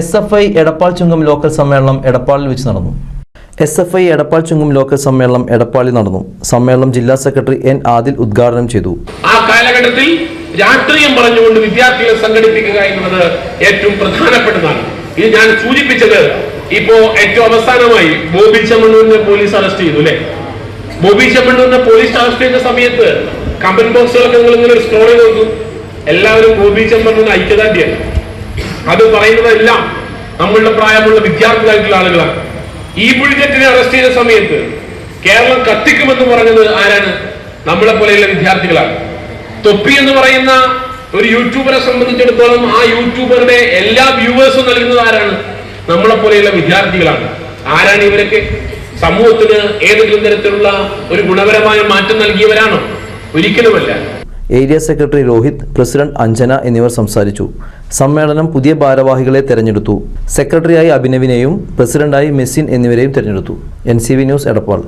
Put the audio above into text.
S F I Edappal Chungam local സമ്മേളനം എടപ്പാളിൽ വെച്ച് നടന്നു. S F I Edappal Chungam local സമ്മേളനം എടപ്പാളിൽ നടന്നു. സമ്മേളനം ജില്ലാ സെക്രട്ടറി എൻ ആദിൽ ഉദ്ഘാടനം ചെയ്തു. ആ കാലഘട്ടത്തിൽ രാഷ്ട്രീയം പറഞ്ഞുകൊണ്ട് വിദ്യാർത്ഥികളെ സംഘടിപ്പിക്കുക എന്നുള്ളത് ഏറ്റവും പ്രധാനപ്പെട്ടതാണ്. ഇത് ഞാൻ സൂചിപ്പിച്ചത് ഇപ്പോ ഏറ്റവും അവസാനമായി ബോബി ചെമ്മണ്ണൂരിനെ പോലീസ് അറസ്റ്റ് ചെയ്തു അല്ലെ? ബോബി ചെമ്മണ്ണൂരിനെ പോലീസ് അറസ്റ്റ് ചെയ്ത സമയത്ത് കമന്റ് ബോക്സുകളൊക്കെ നിങ്ങൾ ഇങ്ങനെ സ്ക്രോൾ ചെയ്ത് നോക്കും. എല്ലാവരും ബോബി ചെമ്മണ്ണൂരിന് ഐക്യദാർഢ്യാണ് അത് പറയുന്നതെല്ലാം നമ്മളുടെ പ്രായമുള്ള വിദ്യാർത്ഥികളായിട്ടുള്ള ആളുകളാണ്. ഈ ബുൾജറ്റിനെ അറസ്റ്റ് ചെയ്ത സമയത്ത് കേരളം കത്തിക്കുമെന്ന് പറഞ്ഞത് ആരാണ്? നമ്മളെ പോലെയുള്ള വിദ്യാർത്ഥികളാണ്. തൊപ്പി എന്ന് പറയുന്ന ഒരു യൂട്യൂബറെ സംബന്ധിച്ചിടത്തോളം ആ യൂട്യൂബറുടെ എല്ലാ വ്യൂവേഴ്സും നൽകുന്നത് ആരാണ്? നമ്മളെ പോലെയുള്ള വിദ്യാർത്ഥികളാണ്. ആരാണ് ഇവരൊക്കെ? സമൂഹത്തിന് ഏതെങ്കിലും തരത്തിലുള്ള ഒരു ഗുണപരമായ മാറ്റം നൽകിയവരാണോ? ഒരിക്കലുമല്ല. Area secretary Rohith president Anjana എന്നിവർ സംസാരിച്ചു. സമ്മേളനം പുതിയ ഭാരവാഹികളെ തെരഞ്ഞെടുത്തു. സെക്രട്ടറിയായി അഭിനവിനെയും പ്രസിഡന്റായി മെസ്സിൻ എന്നിവരെയും തെരഞ്ഞെടുത്തു. N news Edappal.